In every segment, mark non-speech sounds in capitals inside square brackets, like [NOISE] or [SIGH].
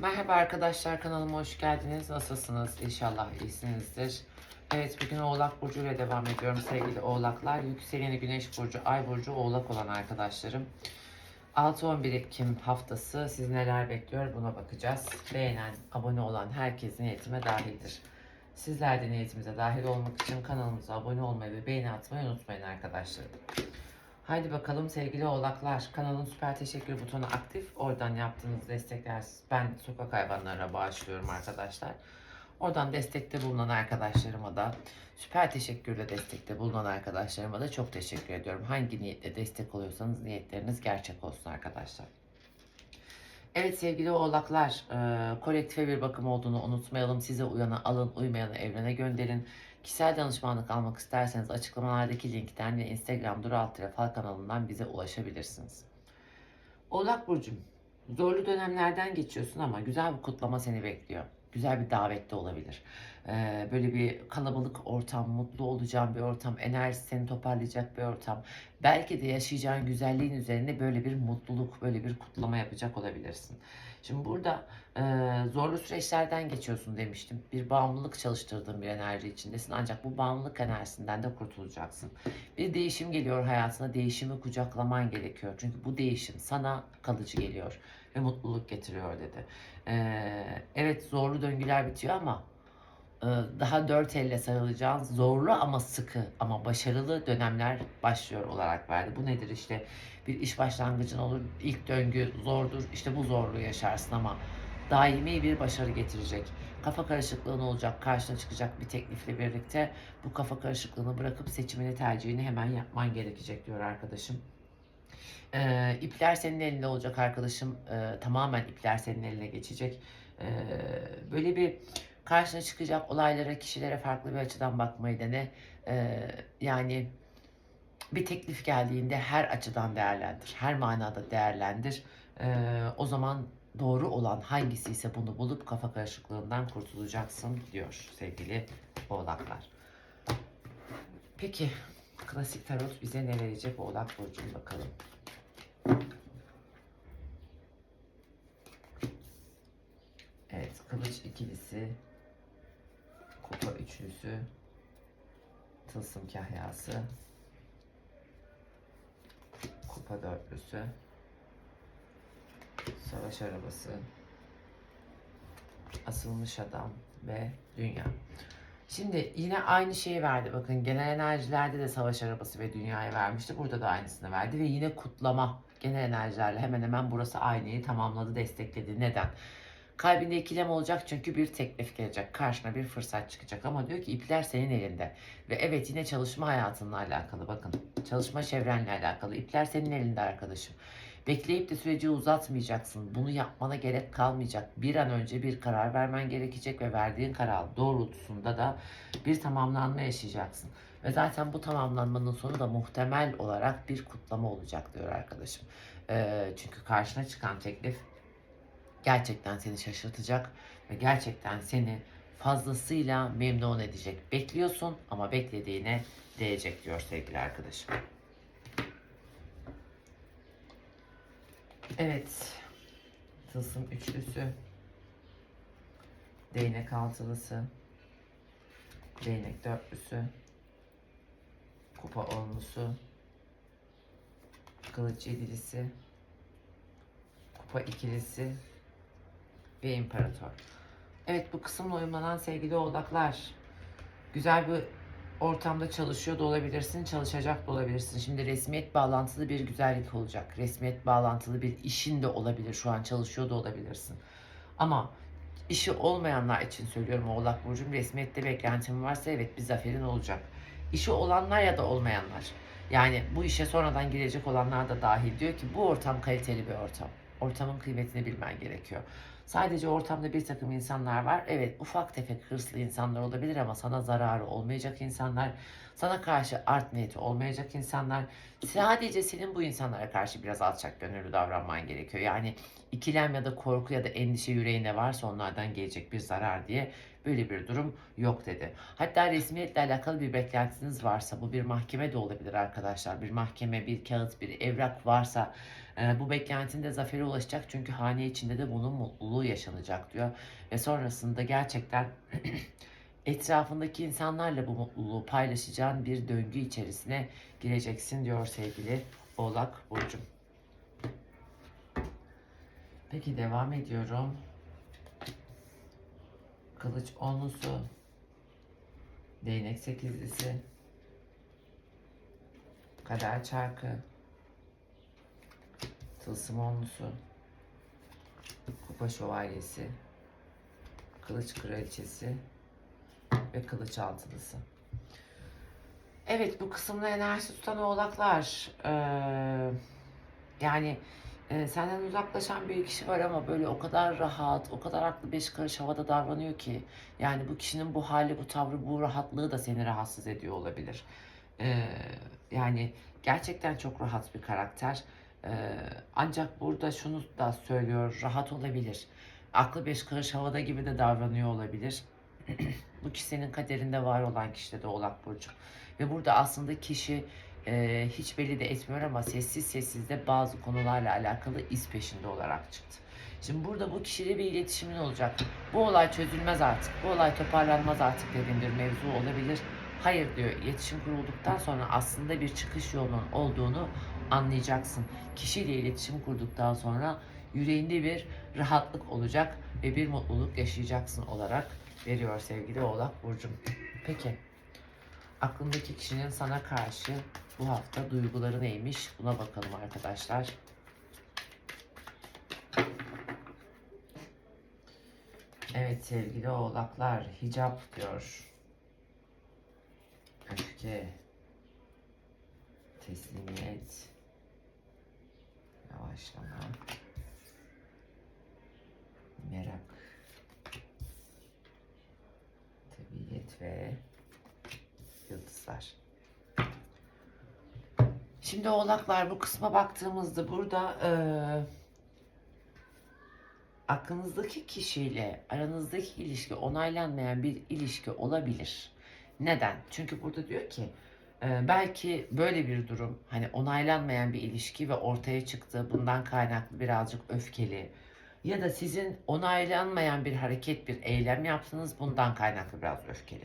Merhaba arkadaşlar kanalıma hoş geldiniz. Nasılsınız? İnşallah iyisinizdir. Evet bugün Oğlak Burcu ile devam ediyorum sevgili Oğlaklar. Yükseleni Güneş Burcu, Ay Burcu, Oğlak olan arkadaşlarım. 6-11 Ekim haftası sizi neler bekliyor buna bakacağız. Beğenen, abone olan herkes niyetime dahildir. Sizler de niyetimize dahil olmak için kanalımıza abone olmayı ve beğeni atmayı unutmayın arkadaşlarım. Haydi bakalım sevgili oğlaklar. Kanalın süper teşekkür butonu aktif. Oradan yaptığınız destekler ben sokak hayvanlarına bağışlıyorum arkadaşlar. Oradan destekte bulunan arkadaşlarıma da süper teşekkürle destekte bulunan arkadaşlarıma da çok teşekkür ediyorum. Hangi niyetle destek oluyorsanız niyetleriniz gerçek olsun arkadaşlar. Evet sevgili oğlaklar, e, kolektife bir bakım olduğunu unutmayalım. Size uyana alın, uymayanı evrene gönderin. Kişisel danışmanlık almak isterseniz açıklamalardaki linkten ve Instagram Dural Fal kanalından bize ulaşabilirsiniz. Oğlak Burcu'm, zorlu dönemlerden geçiyorsun ama güzel bir kutlama seni bekliyor. Güzel bir davette olabilir. Ee, böyle bir kalabalık ortam, mutlu olacağın bir ortam, enerji seni toparlayacak bir ortam. Belki de yaşayacağın güzelliğin üzerine böyle bir mutluluk, böyle bir kutlama yapacak olabilirsin. Şimdi burada e, zorlu süreçlerden geçiyorsun demiştim. Bir bağımlılık çalıştırdığın bir enerji içindesin. Ancak bu bağımlılık enerjisinden de kurtulacaksın. Bir değişim geliyor hayatına. Değişimi kucaklaman gerekiyor. Çünkü bu değişim sana kalıcı geliyor ve mutluluk getiriyor dedi. Ee, evet zorlu döngüler bitiyor ama e, daha dört elle sarılacağın zorlu ama sıkı ama başarılı dönemler başlıyor olarak verdi. Bu nedir işte bir iş başlangıcın olur ilk döngü zordur işte bu zorluğu yaşarsın ama daimi bir başarı getirecek. Kafa karışıklığın olacak karşına çıkacak bir teklifle birlikte bu kafa karışıklığını bırakıp seçimini tercihini hemen yapman gerekecek diyor arkadaşım. Ee, ipler senin elinde olacak arkadaşım. Ee, tamamen ipler senin eline geçecek. Ee, böyle bir karşına çıkacak olaylara, kişilere farklı bir açıdan bakmayı dene. Ee, yani bir teklif geldiğinde her açıdan değerlendir. Her manada değerlendir. Ee, o zaman doğru olan hangisi ise bunu bulup kafa karışıklığından kurtulacaksın diyor sevgili oğlaklar. Peki klasik tarot bize ne verecek oğlak burcu bakalım. Evet, kılıç ikilisi, kupa üçlüsü, tılsım kahyası, kupa dörtlüsü, savaş arabası, asılmış adam ve dünya. Şimdi yine aynı şeyi verdi. Bakın genel enerjilerde de savaş arabası ve dünyayı vermişti. Burada da aynısını verdi ve yine kutlama genel enerjilerle hemen hemen burası aynıyı tamamladı, destekledi. Neden? Kalbinde ikilem olacak çünkü bir teklif gelecek. Karşına bir fırsat çıkacak ama diyor ki ipler senin elinde. Ve evet yine çalışma hayatınla alakalı bakın. Çalışma çevrenle alakalı. İpler senin elinde arkadaşım. Bekleyip de süreci uzatmayacaksın. Bunu yapmana gerek kalmayacak. Bir an önce bir karar vermen gerekecek ve verdiğin karar doğrultusunda da bir tamamlanma yaşayacaksın. Ve zaten bu tamamlanmanın sonu da muhtemel olarak bir kutlama olacak diyor arkadaşım. Ee, çünkü karşına çıkan teklif gerçekten seni şaşırtacak ve gerçekten seni fazlasıyla memnun edecek. Bekliyorsun ama beklediğine değecek diyor sevgili arkadaşım. Evet. Tılsım üçlüsü. Değnek altılısı. Değnek dörtlüsü. Kupa onlusu. Kılıç yedilisi. Kupa ikilisi. Ve imparator. Evet bu kısımla uyumlanan sevgili oğlaklar. Güzel bir ortamda çalışıyor da olabilirsin, çalışacak da olabilirsin. Şimdi resmiyet bağlantılı bir güzellik olacak. Resmiyet bağlantılı bir işin de olabilir. Şu an çalışıyor da olabilirsin. Ama işi olmayanlar için söylüyorum Oğlak Burcu'm resmiyette beklentim varsa evet bir zaferin olacak. İşi olanlar ya da olmayanlar. Yani bu işe sonradan girecek olanlar da dahil diyor ki bu ortam kaliteli bir ortam. Ortamın kıymetini bilmen gerekiyor. Sadece ortamda bir takım insanlar var. Evet ufak tefek hırslı insanlar olabilir ama sana zararı olmayacak insanlar. Sana karşı art niyeti olmayacak insanlar. Sadece senin bu insanlara karşı biraz alçak gönüllü davranman gerekiyor. Yani ikilem ya da korku ya da endişe yüreğinde varsa onlardan gelecek bir zarar diye böyle bir durum yok dedi. Hatta resmiyetle alakalı bir beklentiniz varsa bu bir mahkeme de olabilir arkadaşlar. Bir mahkeme, bir kağıt, bir evrak varsa Ee, bu beklentinde zafere ulaşacak çünkü hane içinde de bunun mutluluğu yaşanacak diyor. Ve sonrasında gerçekten [CLEARS THROAT] etrafındaki insanlarla bu mutluluğu paylaşacağın bir döngü içerisine gireceksin diyor sevgili Oğlak Burcu. Peki devam ediyorum. Kılıç onlusu. Değnek sekizlisi. Kader çarkı. Tılsım onlusu. Kupa şövalyesi. Kılıç kraliçesi. Ve kılıç altılısı. Evet bu kısımda enerji tutan oğlaklar. Ee, yani e, senden uzaklaşan bir kişi var ama böyle o kadar rahat, o kadar aklı beş karış havada davranıyor ki. Yani bu kişinin bu hali, bu tavrı, bu rahatlığı da seni rahatsız ediyor olabilir. Ee, yani gerçekten çok rahat bir karakter. Ee, ancak burada şunu da söylüyor, rahat olabilir. Aklı beş karış havada gibi de davranıyor olabilir. [CLEARS THROAT] bu kişi senin kaderinde var olan kişi de Oğlak Burcu. Ve burada aslında kişi e, hiç belli de etmiyor ama sessiz sessiz de bazı konularla alakalı iz peşinde olarak çıktı. Şimdi burada bu kişiyle bir iletişimin olacak. Bu olay çözülmez artık. Bu olay toparlanmaz artık dediğim bir mevzu olabilir. Hayır diyor. İletişim kurulduktan sonra aslında bir çıkış yolunun olduğunu anlayacaksın. Kişiyle iletişim kurduktan sonra yüreğinde bir rahatlık olacak ve bir mutluluk yaşayacaksın olarak veriyor sevgili Oğlak Burcum. Peki aklındaki kişinin sana karşı bu hafta duyguları neymiş? Buna bakalım arkadaşlar. Evet sevgili oğlaklar hicap diyor. Öfke. Teslimiyet. Yavaşlama. Merak. Tabiiyet ve yıldızlar. Şimdi oğlaklar bu kısma baktığımızda burada eee aklınızdaki kişiyle aranızdaki ilişki onaylanmayan bir ilişki olabilir. Neden? Çünkü burada diyor ki e, belki böyle bir durum hani onaylanmayan bir ilişki ve ortaya çıktı bundan kaynaklı birazcık öfkeli ya da sizin onaylanmayan bir hareket bir eylem yaptınız bundan kaynaklı biraz öfkeli.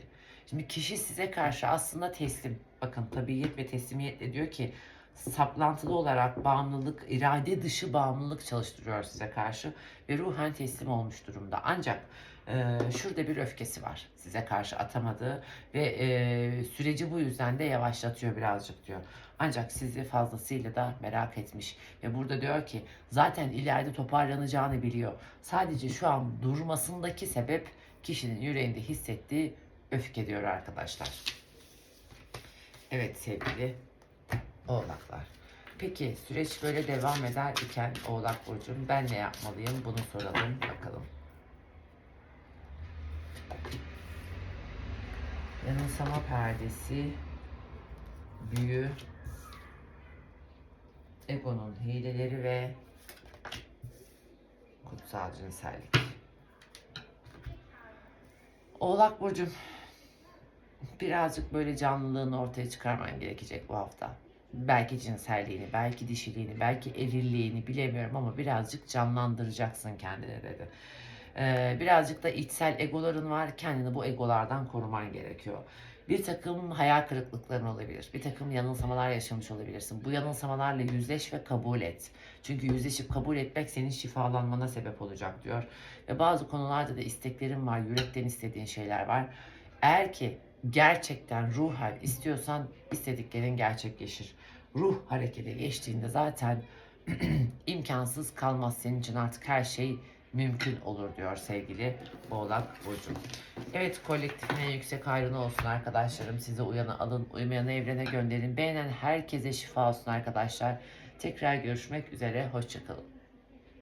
Şimdi kişi size karşı aslında teslim. Bakın tabiiyet ve teslimiyetle diyor ki saplantılı olarak bağımlılık, irade dışı bağımlılık çalıştırıyor size karşı ve ruhen teslim olmuş durumda. Ancak e, şurada bir öfkesi var size karşı atamadığı ve e, süreci bu yüzden de yavaşlatıyor birazcık diyor. Ancak sizi fazlasıyla da merak etmiş ve burada diyor ki zaten ileride toparlanacağını biliyor. Sadece şu an durmasındaki sebep kişinin yüreğinde hissettiği öfke diyor arkadaşlar. Evet sevgili Oğlaklar. Peki süreç böyle devam eder iken Oğlak Burcu'm ben ne yapmalıyım bunu soralım bakalım. Yanılsama perdesi, büyü, egonun hileleri ve kutsal cinsellik. Oğlak Burcu'm birazcık böyle canlılığını ortaya çıkarman gerekecek bu hafta. Belki cinselliğini, belki dişiliğini, belki erilliğini bilemiyorum ama birazcık canlandıracaksın kendini dedi. Ee, birazcık da içsel egoların var. Kendini bu egolardan koruman gerekiyor. Bir takım hayal kırıklıkların olabilir. Bir takım yanılsamalar yaşamış olabilirsin. Bu yanılsamalarla yüzleş ve kabul et. Çünkü yüzleşip kabul etmek senin şifalanmana sebep olacak diyor. Ve bazı konularda da isteklerin var. Yürekten istediğin şeyler var. Eğer ki gerçekten ruhen istiyorsan istediklerin gerçekleşir. Ruh harekete geçtiğinde zaten [CLEARS THROAT] imkansız kalmaz senin için artık her şey mümkün olur diyor sevgili Oğlak Burcu. Evet kolektifine yüksek hayrına olsun arkadaşlarım. Size uyanı alın, uymayanı evrene gönderin. Beğenen herkese şifa olsun arkadaşlar. Tekrar görüşmek üzere. Hoşçakalın.